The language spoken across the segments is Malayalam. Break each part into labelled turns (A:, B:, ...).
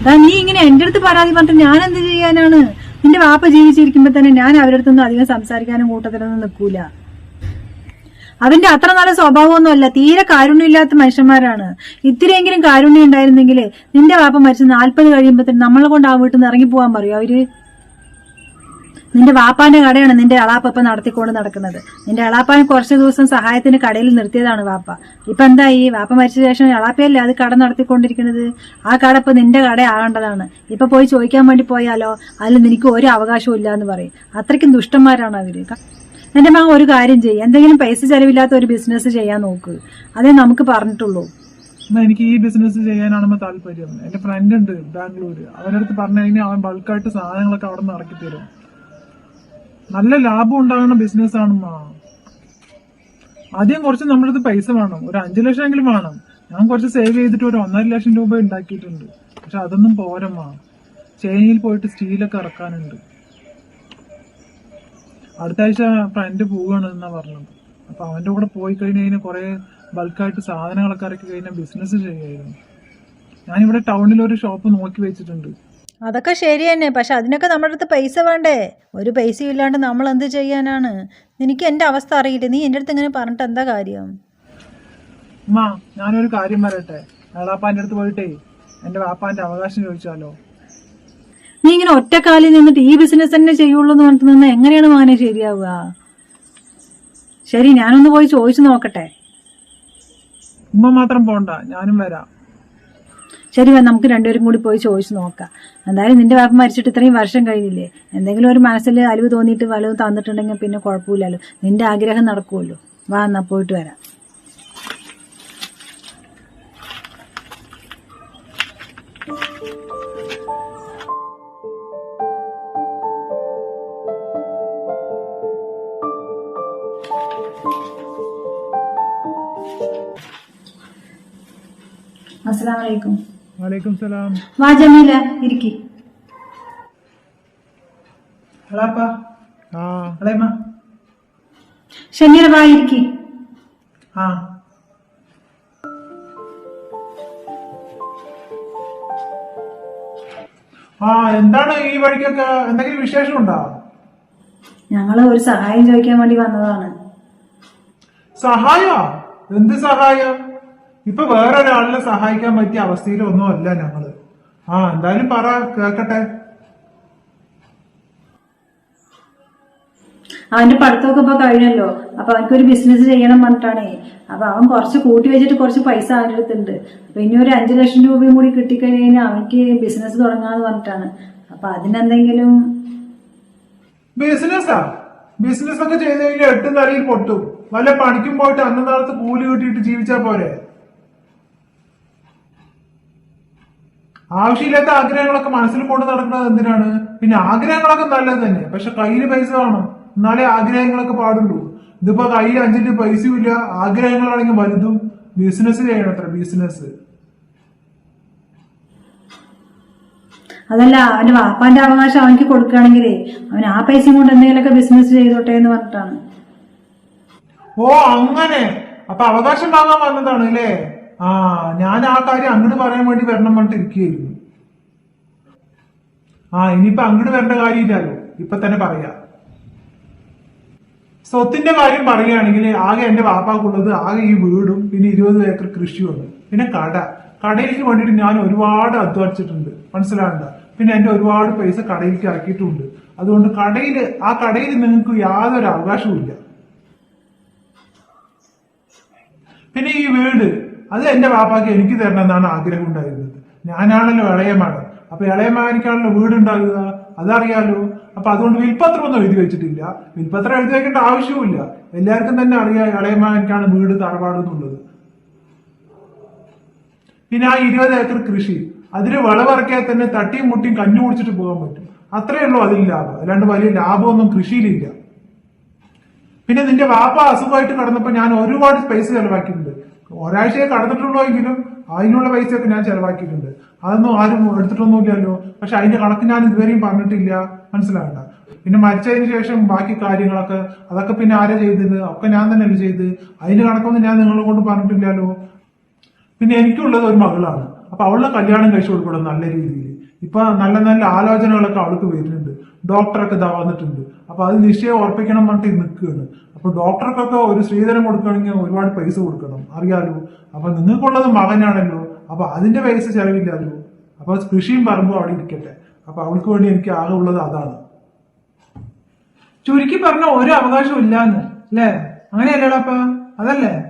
A: അതാ നീ ഇങ്ങനെ എന്റെ അടുത്ത് പരാതി പറഞ്ഞിട്ട് ഞാൻ എന്ത് ചെയ്യാനാണ്? നിന്റെ വാപ്പ ജീവിച്ചിരിക്കുമ്പോ തന്നെ ഞാൻ അവരടുത്തൊന്നും അധികം സംസാരിക്കാനും കൂട്ടത്തിലൊന്നും നിൽക്കൂല. അവന്റെ അത്ര നല്ല സ്വഭാവമൊന്നുമല്ല. തീരെ കാരുണ്യമില്ലാത്ത മനുഷ്യന്മാരാണ്. ഇത്തിരിയെങ്കിലും കാരുണ്യം ഉണ്ടായിരുന്നെങ്കിൽ നിന്റെ വാപ്പ മരിച്ച് നാൽപ്പത് കഴിയുമ്പോഴത്തേന് നമ്മളെ കൊണ്ട് ആ വീട്ടിൽ നിന്ന് ഇറങ്ങി പോകാൻ പറയും അവർ? നിന്റെ വാപ്പാന്റെ കടയാണ് നിന്റെ അളാപ്പ ഇപ്പൊ നടത്തിക്കൊണ്ട് നടക്കുന്നത്. നിന്റെ അളാപ്പാൻ കുറച്ച് ദിവസം സഹായത്തിന് കടയിൽ നിർത്തിയതാണ് വാപ്പ. ഇപ്പൊ എന്തായി? വാപ്പ മരിച്ച ശേഷം അളാപ്പയല്ലേ അത് കട നടത്തിക്കൊണ്ടിരിക്കുന്നത്? ആ കട ഇപ്പൊ നിന്റെ കട ആകേണ്ടതാണ് ഇപ്പൊ പോയി ചോദിക്കാൻ വേണ്ടി പോയാലോ? അതിൽ നിനക്ക് ഒരു അവകാശവും ഇല്ല എന്ന് പറയും. അത്രയ്ക്കും ദുഷ്ടന്മാരാണ് അവർ. എന്റെ മകൻ ഒരു കാര്യം ചെയ്യും. എന്തെങ്കിലും പൈസ ചെലവില്ലാത്ത ഒരു ബിസിനസ് ചെയ്യാൻ നോക്ക്. അതേ നമുക്ക് പറഞ്ഞിട്ടുള്ളൂ.
B: എനിക്ക് ഈ ബിസിനസ് ചെയ്യാനാണ് താല്പര്യം. എന്റെ ഫ്രണ്ട് ഉണ്ട് ബാംഗ്ലൂര്. അവരടുത്ത് പറഞ്ഞു കഴിഞ്ഞാൽ അവൻ ബൾക്കായിട്ട് സാധനങ്ങളൊക്കെ അവിടെ നിന്ന് ഇറക്കി തരും നല്ല ലാഭം ഉണ്ടാകുന്ന ബിസിനസ് ആണമ്മ ആദ്യം കുറച്ച് നമ്മുടെ അടുത്ത് പൈസ വേണം. ഒരു അഞ്ചു ലക്ഷം എങ്കിലും വേണം. ഞാൻ കുറച്ച് സേവ് ചെയ്തിട്ട് ഒരു ഒന്നര ലക്ഷം രൂപ ഉണ്ടാക്കിയിട്ടുണ്ട്. പക്ഷെ അതൊന്നും പോരമ്മ ചൈനയിൽ പോയിട്ട് സ്റ്റീലൊക്കെ ഇറക്കാനുണ്ട്. അടുത്ത ആഴ്ച ഫ്രണ്ട് പോവുകയാണ് എന്നാ പറഞ്ഞത്. അപ്പൊ അവന്റെ കൂടെ പോയി കഴിഞ്ഞ് കഴിഞ്ഞാൽ കുറെ ബൾക്കായിട്ട് സാധനങ്ങളൊക്കെ ഇറക്കി കഴിഞ്ഞാൽ ബിസിനസ് ചെയ്യായിരുന്നു. ഞാനിവിടെ ടൗണിൽ ഒരു ഷോപ്പ് നോക്കി വെച്ചിട്ടുണ്ട്.
A: അതൊക്കെ ശരി തന്നെ പക്ഷെ അതിനൊക്കെ നമ്മുടെ അടുത്ത് പൈസ വേണ്ടേ? ഒരു പൈസയും ഇല്ലാണ്ട് നമ്മൾ എന്ത് ചെയ്യാനാണ്? നിനക്ക് എന്റെ അവസ്ഥ അറിയില്ല? നീ എന്റെ അടുത്ത് ഇങ്ങനെ പറഞ്ഞിട്ട് എന്താ കാര്യം?
B: ഉമ്മ ഞാനൊരു കാര്യം പറയട്ടെ? അയാളാപ്പാന്റെ അടുത്ത് പോയിട്ടേ എന്റെ വാപ്പാന്റെ അവകാശം ചോദിച്ചാലോ?
A: നീ ഇങ്ങനെ ഒറ്റക്കാലിൽ നിന്നിട്ട് ഈ ബിസിനസ് തന്നെ ചെയ്യുള്ളൂ എന്ന് പറഞ്ഞിട്ട് നിന്ന് എങ്ങനെയാണ് മകനെ ശരിയാവുക? ശരി ഞാനൊന്ന് പോയി ചോദിച്ചു നോക്കട്ടെ.
B: ഉമ്മ മാത്രം പോണ്ട ഞാനും വരാം.
A: ശരി വാ നമുക്ക് രണ്ടുപേരും കൂടി പോയി ചോദിച്ചു നോക്കാം. എന്തായാലും നിന്റെ വാപ്പ മരിച്ചിട്ട് ഇത്രയും വർഷം കഴിഞ്ഞില്ലേ? എന്തെങ്കിലും ഒരു മനസ്സിൽ അലിവ് തോന്നിയിട്ട് വലവ് തന്നിട്ടുണ്ടെങ്കിൽ പിന്നെ കുഴപ്പമില്ലല്ലോ. നിന്റെ ആഗ്രഹം നടക്കുമല്ലോ. വാ എന്നാ പോയിട്ട് വരാം. വലൈക്കും
B: സലാം.
A: വാ ജമീല ഇരിക്കി.
B: അളാപ്പ ആ. അളേമ്മ
A: ഷമീറ വാ ഇരിക്കി.
B: ആ. ആ എന്താണ് ഈ വഴിക്കൊക്കെ എന്തെങ്കിലും വിശേഷം
A: ഉണ്ടോ ഞങ്ങൾ ഒരു സഹായം ചോദിക്കാൻ വേണ്ടി വന്നതാണ്.
B: സഹായോ? എന്ത് സഹായം? ഇപ്പൊ വേറൊരാളിനെ സഹായിക്കാൻ പറ്റിയ അവസ്ഥയിലൊന്നും അല്ല ഞങ്ങൾ. ആ എന്തായാലും പറ കേക്കട്ടെ
A: അവന്റെ പഠിത്തമൊക്കെ ഇപ്പൊ കഴിഞ്ഞല്ലോ. അപ്പൊ അവനക്കൊരു ബിസിനസ് ചെയ്യണം പറഞ്ഞിട്ടാണേ. അപ്പൊ അവൻ കുറച്ച് കൂട്ടി വെച്ചിട്ട് കുറച്ച് പൈസ അവന്റെ അടുത്തുണ്ട്. അപ്പൊ ഇനി ഒരു അഞ്ചു ലക്ഷം രൂപയും കൂടി കിട്ടിക്കഴിഞ്ഞാൽ അവനക്ക് അവനിക്ക് ബിസിനസ് തുടങ്ങാന്ന് പറഞ്ഞിട്ടാണ്. അപ്പൊ അതിനെന്തെങ്കിലും
B: ബിസിനസ്സാ ബിസിനസ് ഒക്കെ ചെയ്ത് കഴിഞ്ഞാൽ എട്ടും തലയിൽ പൊട്ടും. വല്ല പണിക്കും പോയിട്ട് അന്നനാളത്ത് കൂലി കിട്ടിയിട്ട് ജീവിച്ചാ പോരെ? ആവശ്യമില്ലാത്ത ആഗ്രഹങ്ങളൊക്കെ മനസ്സിൽ കൊണ്ട് നടക്കുന്നത് എന്തിനാണ്? പിന്നെ ആഗ്രഹങ്ങളൊക്കെ നല്ലത് തന്നെ. പക്ഷെ കയ്യിൽ പൈസ വേണം. എന്നാലേ ആഗ്രഹങ്ങളൊക്കെ പാടുള്ളൂ. ഇതിപ്പോ കയ്യിൽ അഞ്ചിന്റെ പൈസയും ഇല്ല. ആഗ്രഹങ്ങളാണെങ്കിൽ വലുതും ബിസിനസ് ചെയ്യണം അത്ര ബിസിനസ്
A: അതല്ല അവന്റെ വാപ്പാന്റെ അവകാശം അവനിക്ക് കൊടുക്കുകയാണെങ്കിലേ അവൻ ആ പൈസയും കൊണ്ട് എന്തെങ്കിലുമൊക്കെ ബിസിനസ് ചെയ്തോട്ടെ എന്ന് പറഞ്ഞിട്ടാണ്.
B: ഓ അങ്ങനെ. അപ്പൊ അവകാശം വാങ്ങാൻ വന്നതാണ് അല്ലേ? ആ ഞാൻ ആ കാര്യം അങ്ങോട്ട് പറയാൻ വേണ്ടി വരണം പറഞ്ഞിട്ട് ഇരിക്കുകയായിരുന്നു. ആ ഇനിയിപ്പൊ അങ്ങോട്ട് വരേണ്ട കാര്യമില്ലല്ലോ. ഇപ്പൊ തന്നെ പറയാ. സ്വത്തിന്റെ കാര്യം പറയുകയാണെങ്കിൽ ആകെ എന്റെ വാപ്പാക്കുള്ളത് ആകെ ഈ വീടും പിന്നെ ഇരുപത് ഏക്കർ കൃഷിയുണ്ട്. പിന്നെ കട. കടയിലേക്ക് വേണ്ടിയിട്ട് ഞാൻ ഒരുപാട് അധ്വാനിച്ചിട്ടുണ്ട്. മനസ്സിലാകണ്ട പിന്നെ എന്റെ ഒരുപാട് പൈസ കടയിലേക്ക് ആക്കിയിട്ടുണ്ട് അതുകൊണ്ട് കടയിൽ ആ കടയിൽ നിങ്ങൾക്ക് യാതൊരു അവകാശവും ഇല്ല പിന്നെ ഈ വീട് അത് എന്റെ വാപ്പാക്ക് എനിക്ക് തരണം എന്നാണ് ആഗ്രഹം ഉണ്ടായിരുന്നത്. ഞാനാണല്ലോ ഇളയമാണ് അപ്പൊ ഇളയമാനിക്കാണല്ലോ വീട് ഉണ്ടാകുക അതറിയാലോ? അപ്പൊ അതുകൊണ്ട് വിൽപ്പത്രം ഒന്നും എഴുതി വെച്ചിട്ടില്ല. വിൽപ്പത്രം എഴുതി വെക്കേണ്ട ആവശ്യവുമില്ല. എല്ലാവർക്കും തന്നെ അറിയാം ഇളയമാനിക്കാണ് വീട് തറവാട് എന്നുള്ളത് പിന്നെ ആ ഇരുപത് ഏക്കർ കൃഷി. അതിന് വിളവിറക്കിയാൽ തന്നെ തട്ടിയും മുട്ടിയും കഞ്ഞു കുടിച്ചിട്ട് പോകാൻ പറ്റും. അത്രയേ ഉള്ളൂ അതിൽ ലാഭം. അല്ലാണ്ട് വലിയ ലാഭമൊന്നും കൃഷിയിലില്ല. പിന്നെ നിന്റെ വാപ്പ അസുഖമായിട്ട് കടന്നപ്പോ ഞാൻ ഒരുപാട് സ്പേസ് ചെലവാക്കിയിട്ടുണ്ട്. ഒരാഴ്ചയെ കടന്നിട്ടുള്ളൂ എങ്കിലും അതിനുള്ള പൈസയൊക്കെ ഞാൻ ചെലവാക്കിയിട്ടുണ്ട്. അതൊന്നും ആരും എടുത്തിട്ടൊന്നുമില്ലല്ലോ പക്ഷെ അതിന്റെ കണക്ക് ഞാൻ ഇതുവരെയും പറഞ്ഞിട്ടില്ല. മനസ്സിലാകണ്ട. പിന്നെ മരിച്ചതിന് ശേഷം ബാക്കി കാര്യങ്ങളൊക്കെ അതൊക്കെ പിന്നെ ആരാ ചെയ്തത്? ഒക്കെ ഞാൻ തന്നെയല്ലേ ചെയ്ത്. അതിന്റെ കണക്കൊന്നും ഞാൻ നിങ്ങളെ കൊണ്ട് പറഞ്ഞിട്ടില്ലല്ലോ. പിന്നെ എനിക്കുള്ളത് ഒരു മകളാണ്. അപ്പൊ അവളുടെ കല്യാണം കഴിച്ചു കൊടുക്കണം നല്ല രീതിയിൽ. ഇപ്പൊ നല്ല നല്ല ആലോചനകളൊക്കെ അവൾക്ക് വരുന്നുണ്ട്. ഡോക്ടറൊക്കെ ഇതാ വന്നിട്ടുണ്ട്. അപ്പൊ അത് നിശ്ചയം ഉറപ്പിക്കണം പറഞ്ഞിട്ട് നിൽക്കുകയാണ്. അപ്പൊ ഡോക്ടർക്കൊക്കെ ഒരു സ്ത്രീധനം കൊടുക്കണമെങ്കിൽ ഒരുപാട് പൈസ കൊടുക്കണം. അറിയാലോ? അപ്പൊ നിങ്ങൾക്കുള്ളത് മകനാണല്ലോ. അപ്പൊ അതിന്റെ പൈസ ചെലവില്ലാലോ? അപ്പൊ കൃഷിയും പറമ്പും അവിടെ ഇരിക്കട്ടെ. അപ്പൊ അവൾക്ക് വേണ്ടി എനിക്ക് ആകെ ഉള്ളത് അതാണ്.
C: ചുരുക്കി പറഞ്ഞ ഒരു അവകാശവും ഇല്ലാന്ന്. അല്ലേ? അങ്ങനെയല്ലേടാ അപ്പ അതല്ലേ?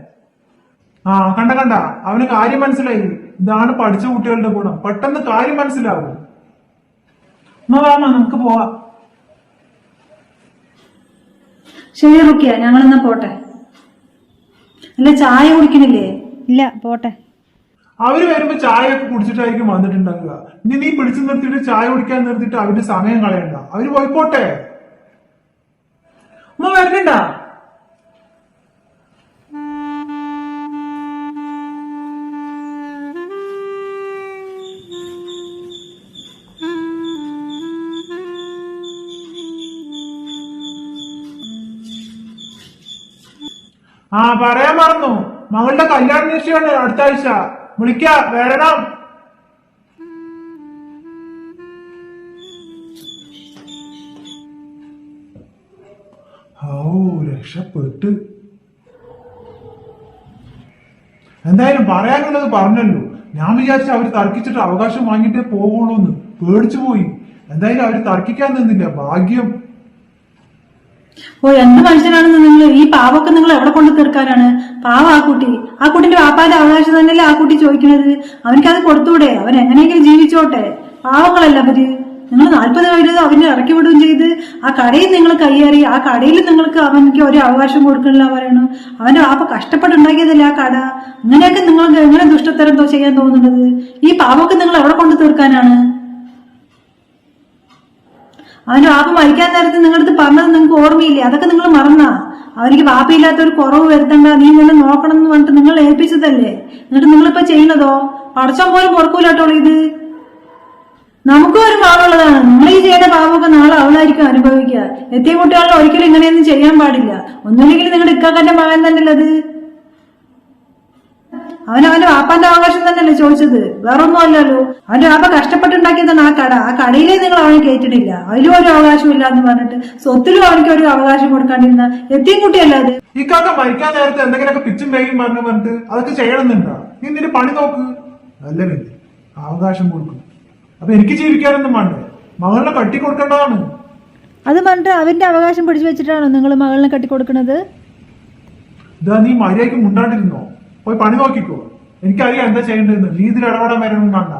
B: ആ കണ്ട കണ്ട. അവന് കാര്യം മനസ്സിലായി. ഇതാണ് പഠിച്ച കുട്ടികളുടെ ഗുണം. പെട്ടെന്ന് കാര്യം മനസ്സിലാവും.
C: എന്നാ വാമ നമുക്ക് പോവാം.
A: ശരി റുക്കിയ ഞങ്ങൾ എന്നാ പോട്ടെ? അല്ല ചായ കുടിക്കണില്ലേ? ഇല്ല പോട്ടെ.
B: അവർ വരുമ്പോ ചായ ഒക്കെ കുടിച്ചിട്ടായിരിക്കും വന്നിട്ടുണ്ടാകുക ഇനി നീ പിടിച്ചു നിർത്തിയിട്ട് ചായ കുടിക്കാൻ നിർത്തിയിട്ട് അവരുടെ സമയം കളയണ്ട. അവർ പോയിക്കോട്ടെ
C: അമ്മ വരണ്ട
B: ആ പറയാൻ മറന്നു. മകളുടെ കല്യാണ നിശ്ചയമാണ് അടുത്ത ആഴ്ച. വിളിക്ക വരണം ഓ രക്ഷപ്പെട്ട്. എന്തായാലും പറയാനുള്ളത് പറഞ്ഞല്ലോ. ഞാൻ വിചാരിച്ച അവർ തർക്കിച്ചിട്ട് അവകാശം വാങ്ങിയിട്ടേ പോകുള്ളൂ എന്ന് പേടിച്ചു പോയി. എന്തായാലും അവർ തർക്കിക്കാൻ നിന്നില്ല. ഭാഗ്യം.
A: ഓ എന്ത് മനുഷ്യനാണെന്ന് നിങ്ങൾ ഈ പാവൊക്കെ നിങ്ങൾ എവിടെ കൊണ്ട് തീർക്കാനാണ്? പാവ ആ കുട്ടി. ആ കുട്ടിന്റെ പാപ്പാന്റെ അവകാശം തന്നെയല്ലേ ആ കുട്ടി ചോദിക്കുന്നത്? അവനക്കത് കൊടുത്തൂടെ? അവൻ എങ്ങനെയെങ്കിലും ജീവിച്ചോട്ടെ? പാവങ്ങളല്ല അവർ. നിങ്ങൾ നാൽപ്പത് കഴിഞ്ഞത് അവനെ ഇറക്കി വിടുകയും ചെയ്ത് ആ കടയിൽ നിങ്ങൾ കയ്യേറി ആ കടയിൽ നിങ്ങൾക്ക് അവനക്ക് ഒരു അവകാശം കൊടുക്കണില്ല പറയണു. അവന്റെ വാപ്പ കഷ്ടപ്പെട്ടുണ്ടാക്കിയതല്ലേ ആ കട? അങ്ങനെയൊക്കെ നിങ്ങൾക്ക് എങ്ങനെ ദുഷ്ടത്തരം ചെയ്യാൻ തോന്നുന്നത്? ഈ പാവൊക്കെ നിങ്ങൾ എവിടെ കൊണ്ട് തീർക്കാനാണ്? അവന്റെ വാപ്പ മരിക്കാൻ നേരത്തെ നിങ്ങളടുത്ത് പറഞ്ഞത് നിങ്ങൾക്ക് ഓർമ്മയില്ലേ? അതൊക്കെ നിങ്ങൾ മറന്നാ. അവനിക്ക് വാപ്പയില്ലാത്ത ഒരു കുറവ് വരുത്തണ്ട. നീ നിന്നെ നോക്കണം എന്ന് പറഞ്ഞിട്ട് നിങ്ങൾ ഏൽപ്പിച്ചതല്ലേ? എന്നിട്ട് നിങ്ങളിപ്പോ ചെയ്യുന്നതോ? പടച്ചം പോലും പൊറക്കൂലാട്ടോ ഇത്. നമുക്കും ഒരു പാവമുള്ളതാണ് നമ്മൾ ഈ ചെയ്ത പാവമൊക്കെ നാളെ അവളായിരിക്കും അനുഭവിക്കുക. എത്തിയ കുട്ടികളിൽ ഒരിക്കലും ഇങ്ങനെയൊന്നും ചെയ്യാൻ പാടില്ല. ഒന്നുമില്ലെങ്കിൽ നിങ്ങളുടെ ഇക്കാക്കന്റെ മകൻ തന്നെയല്ലത് അവൻ അവന്റെ വാപ്പാന്റെ അവകാശം തന്നെയല്ലേ ചോദിച്ചത്? വേറൊന്നും അല്ലല്ലോ. അവന്റെ വാപ്പ കഷ്ടപ്പെട്ടുണ്ടാക്കിയതാണ് ആ കട. ആ കടയിലേ നിങ്ങൾ അവനെ കയറ്റിട്ടില്ല അതിലും ഒരു അവകാശം ഇല്ല എന്ന് പറഞ്ഞിട്ട് സ്വത്തിലും അവനക്ക് ഒരു അവകാശം കൊടുക്കാണ്ടിരുന്ന എത്തിയും കുട്ടിയല്ല അത്?
B: ഈ കാക്ക മരിക്കാൻ നേരത്തെ എന്തെങ്കിലുമൊക്കെ പിച്ചും വേഗം പറഞ്ഞു പറഞ്ഞിട്ട് അതൊക്കെ ചെയ്യണമെന്നുണ്ടോ? നീ നിന്റെ പണി നോക്ക്? അല്ല പിന്നെ അവകാശം കൊടുക്കും. അപ്പൊ എനിക്ക് ജീവിക്കാനൊന്നും വേണ്ടേ. മകളെ കട്ടി കൊടുക്കേണ്ടതാണ്
A: അത് പറഞ്ഞിട്ട് അവന്റെ അവകാശം പിടിച്ചു വെച്ചിട്ടാണോ നിങ്ങൾ മകളിനെ കട്ടിക്കൊടുക്കുന്നത്
B: ഇതാ നീ മര്യാദയ്ക്ക് മുണ്ടാണ്ടിരുന്നോ? പോയി പണി നോക്കിക്കോ. എനിക്കറിയാം എന്താ ചെയ്യേണ്ടതെന്ന്. ഇതിൽ ഇടപെടാൻ വരണം വേണ്ട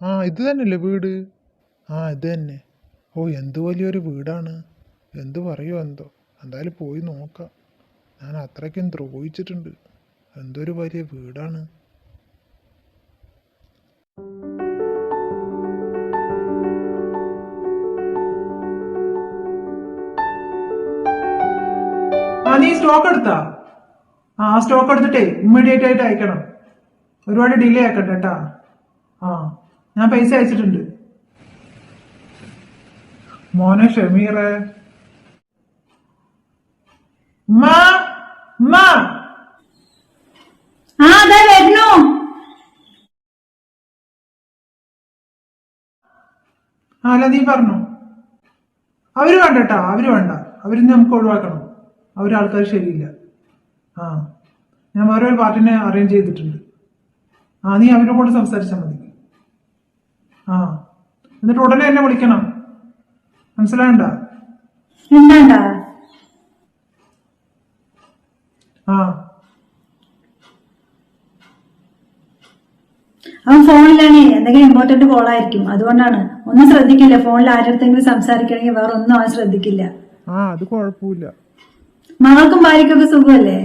B: ആ ഇത് തന്നെയല്ലേ വീട്? ആ ഇത് തന്നെ. ഓ എന്ത് വലിയൊരു വീടാണ്. എന്ത് പറയുമോ എന്തോ. എന്തായാലും പോയി നോക്കാം. ഞാൻ അത്രയ്ക്കും ദ്രോഹിച്ചിട്ടുണ്ട്. എന്തൊരു വലിയ വീടാണ്.
C: ആ നീ സ്റ്റോക്ക് എടുത്താ? ആ സ്റ്റോക്ക് എടുത്തിട്ടേ ഇമ്മീഡിയറ്റ് ആയിട്ട് അയക്കണം. ഒരുപാട് ഡിലേ ആക്കട്ടെ കേട്ടാ ആ ഞാൻ പൈസ അയച്ചിട്ടുണ്ട്.
B: മോനെ ഷമീറേ.
C: ഉമ്മ ഉമ്മ.
A: ആ അതെ വരുന്നു.
C: ആ നീ പറഞ്ഞു. അവർ വേണ്ട കേട്ടാ അവർ വേണ്ട. അവർ നമുക്ക് ഒഴിവാക്കണം. അവർ ആൾക്കാർ ശരിയില്ല. ആ ഞാൻ വേറെ ഒരു പാർട്ടിനെ അറേഞ്ച് ചെയ്തിട്ടുണ്ട്. ആ നീ അവരുടെ കൂടെ സംസാരിച്ചാൽ മതി. ആ എന്നിട്ട് ഉടനെ എന്നെ വിളിക്കണം. മനസ്സിലായണ്ട? ആ.
A: അവൻ ഫോണിലാണ്. എന്തെങ്കിലും ഇമ്പോർട്ടന്റ് കോൾ ആയിരിക്കും. അതുകൊണ്ടാണ്. ഒന്നും ശ്രദ്ധിക്കില്ല. ഫോണിൽ ആരുടെ സംസാരിക്കണമെങ്കിൽ വേറെ ഒന്നും അവൻ ശ്രദ്ധിക്കില്ല.
B: ആ അത് കുഴപ്പമില്ല.
A: മകൾക്കും ഭാര്യയ്ക്കൊക്കെ സുഖമല്ലേ?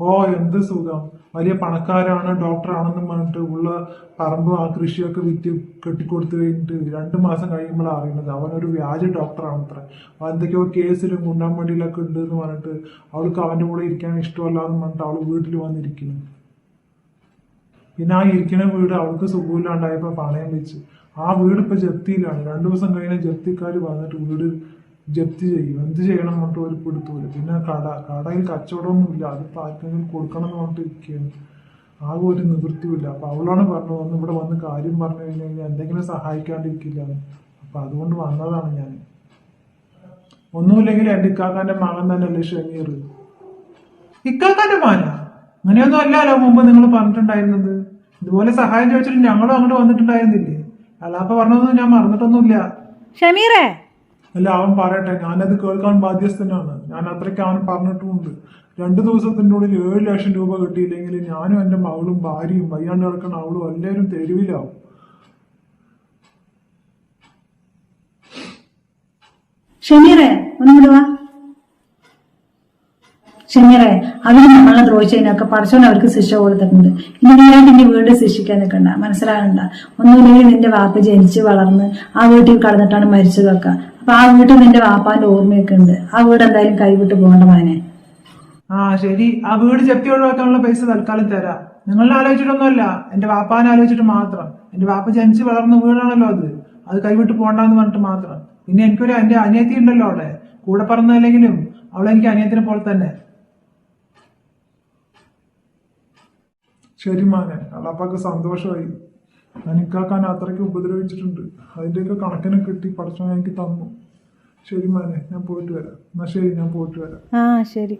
B: ഓ എന്ത് സുഖം. വലിയ പണക്കാരാണ് ഡോക്ടറാണെന്നും പറഞ്ഞിട്ട് ഉള്ള പറമ്പ് ആ കൃഷിയൊക്കെ വിറ്റ് കെട്ടിക്കൊടുത്തു കഴിഞ്ഞിട്ട് രണ്ട് മാസം കഴിയുമ്പോഴാണ് അറിയുന്നത്. അവനൊരു വ്യാജ ഡോക്ടറാണ് അത്ര എന്തൊക്കെയോ കേസിലും ഗുണ്ടാമടിയിലൊക്കെ ഉണ്ട് എന്ന് പറഞ്ഞിട്ട് അവൾക്ക് അവന്റെ കൂടെ ഇരിക്കാൻ ഇഷ്ടമല്ല എന്ന് പറഞ്ഞിട്ട് അവൾ വീട്ടിൽ വന്നിരിക്കുന്നു. പിന്നെ ആ ഇരിക്കുന്ന വീട് അവൾക്ക് സുഖമില്ലാണ്ടായപ്പോ പണയം വെച്ച്. ആ വീട് ഇപ്പൊ ജപ്തിയിലാണ്. രണ്ടു ദിവസം കഴിഞ്ഞ ജപ്തിക്കാർ വന്നിട്ട് വീട് ജപ്തി ചെയ്യും. എന്ത് ചെയ്യണം എന്നിട്ട് ഒരു പിടുത്തൂല പിന്നെ കട കടയിൽ കച്ചവടമൊന്നും ഇല്ല അതിപ്പോ ആർക്കെങ്കിലും കൊടുക്കണം എന്ന് പറഞ്ഞിട്ട് ഇരിക്കുകയാണ്. ആകെ ഒരു നിവൃത്തിയില്ല അപ്പൊ അവളാണ് പറഞ്ഞു ഒന്ന് ഇവിടെ വന്ന് കാര്യം പറഞ്ഞു കഴിഞ്ഞു കഴിഞ്ഞാൽ എന്തെങ്കിലും സഹായിക്കാണ്ടിരിക്കില്ല അപ്പൊ അതുകൊണ്ട് വന്നതാണ് ഞാൻ. ഒന്നുമില്ലെങ്കിൽ എന്റെ ഇക്കാക്കാന്റെ മകൻ തന്നെയല്ലേ ഷമീർ?
C: ഇക്കാക്കാന്റെ മാന അങ്ങനെയൊന്നും അല്ലല്ലോ മുമ്പ് നിങ്ങൾ പറഞ്ഞിട്ടുണ്ടായിരുന്നത്. ഇതുപോലെ സഹായം ചോദിച്ചിട്ട് ഞങ്ങളും അങ്ങോട്ട് വന്നിട്ടുണ്ടായിരുന്നില്ലേ? അല്ലാപ്പ പറഞ്ഞതൊന്നും ഞാൻ മറന്നിട്ടൊന്നുമില്ല.
A: ഷമീറേ.
B: അല്ല അവൻ പറയട്ടെ ഞാനത് കേൾക്കാൻ ബാധ്യസ്ഥനാണ്. ഞാൻ അത്രയ്ക്ക് അവൻ പറഞ്ഞിട്ടുമുണ്ട്. രണ്ടു ദിവസത്തിന്റെ ഉള്ളിൽ ഏഴ് ലക്ഷം രൂപ കിട്ടിയില്ലെങ്കിൽ ഞാനും എന്റെ മകളും ഭാര്യയും വയ്യാണ്ട് കിടക്കുന്ന അവളും എല്ലാവരും തെരുവിലാവും.
A: ഷമീറേ ഒന്നുകൂടെ വാ ഷമീറേ അവർ നമ്മളെ ദ്രോഹിച്ചതിനൊക്കെ പടച്ചോൻ അവർക്ക് ശിക്ഷ കൊടുത്തിട്ടുണ്ട്. ഇനി നീയായിട്ട് ഇനി വീട് ശിക്ഷിക്കാൻ നിൽക്കണ്ട. മനസ്സിലാകണ്ട? ഒന്നുമില്ലെങ്കിൽ നിന്റെ വാപ്പ ജനിച്ച് വളർന്ന് ആ വീട്ടിൽ കടന്നിട്ടാണ് മരിച്ചതൊക്കെ അപ്പൊ ആ വീട്ടിൽ നിന്റെ വാപ്പാന്റെ ഓർമ്മയൊക്കെ ഉണ്ട്. ആ വീട് എന്തായാലും കൈവിട്ട് പോകണ്ട മാനെ.
C: ആ ശരി. ആ വീട് ജപ്തി ഒഴിവാക്കാനുള്ള പൈസ തൽക്കാലം തരാം. നിങ്ങളെ ആലോചിച്ചിട്ടൊന്നുമല്ല. എന്റെ വാപ്പാനെ ആലോചിച്ചിട്ട് മാത്രം. എന്റെ വാപ്പ ജനിച്ച് വളർന്ന വീടാണല്ലോ അത്. അത് കൈവിട്ട് പോകണ്ടെന്ന് പറഞ്ഞിട്ട് മാത്രം. പിന്നെ എനിക്കൊരു എന്റെ അനിയത്തി ഉണ്ടല്ലോ അവിടെ. കൂടെ പറഞ്ഞതല്ലെങ്കിലും അവളെനിക്ക് അനിയത്തിനെ പോലെ തന്നെ.
B: ശരി മാനെ. അളാപ്പാക്ക് സന്തോഷമായി. നനിക്കാക്കാൻ അത്രയ്ക്ക് ഉപദ്രവിച്ചിട്ടുണ്ട്. അതിന്റെയൊക്കെ കണക്കിന് കിട്ടി പഠിച്ചോ എനിക്ക് തന്നു. ശരി മാനെ. ഞാൻ പോയിട്ട് വരാം. എന്നാ ശരി ഞാൻ പോയിട്ട് വരാം.
A: ആ ശരി.